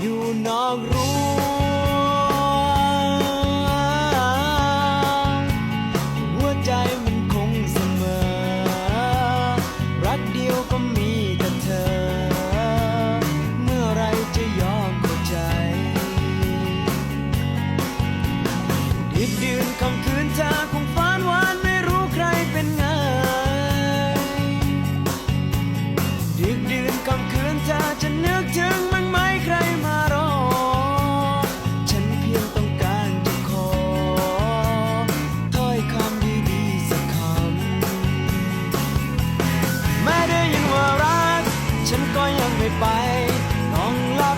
อยู่นอกรั้วหัวใจมันคงเสมอ รักเดียวก็มีแต่เธอ เมื่อไรจะยอข้าใจดิบดืนคำคืนเธอ ไม่ไปน้องลา